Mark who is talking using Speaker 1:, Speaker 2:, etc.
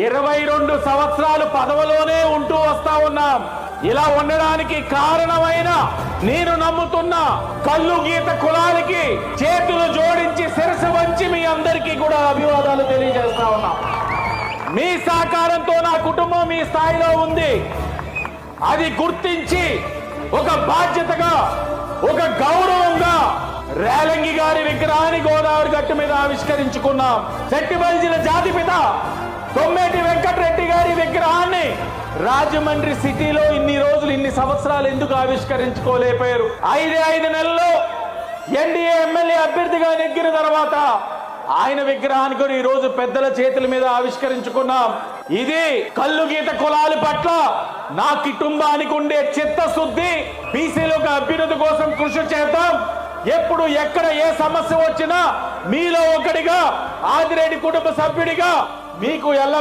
Speaker 1: ఇరవై రెండు సంవత్సరాలు పదవలోనే ఉంటూ వస్తా ఉన్నాం. ఇలా ఉండడానికి కారణమైన నేను నమ్ముతున్న కళ్ళు గీత కులానికి చేతులు జోడించి శిరసు వంచి మీ అందరికీ కూడా అభివాదాలు తెలియజేస్తా ఉన్నాం. మీ సహకారంతో నా కుటుంబం మీ స్థాయిలో ఉంది. అది గుర్తించి ఒక బాధ్యతగా ఒక గౌరవంగా రేలంగి గారి విగ్రహాన్ని గోదావరి గట్టు మీద ఆవిష్కరించుకున్నాం. సెట్టిబల్జిల జాతిపిత తొమ్మేటి వెంకటరెడ్డి గారి విగ్రహాన్ని రాజమండ్రి సిటీలో ఇన్ని రోజులు ఇన్ని సంవత్సరాలు ఎందుకు ఆవిష్కరించుకోలేకపోయారు? ఐదే ఐదు నెలల్లో ఎన్డీఏ ఎమ్మెల్యే అభ్యర్థిగా నెగ్గిన తర్వాత ఆయన విగ్రహాన్ని కూడా ఈ రోజు పెద్దల చేతుల మీద ఆవిష్కరించుకున్నాం. ఇది కళ్ళు గీత కులాల పట్ల నా కుటుంబానికి ఉండే చిత్తశుద్ధి. బీసీలకు అభ్యున్నతి కోసం కృషి చేద్దాం. ఎప్పుడు ఎక్కడ ఏ సమస్య వచ్చినా మీలో ఒకటిగా ఆదిరెడ్డి కుటుంబ సభ్యుడిగా మీకు ఎల్ల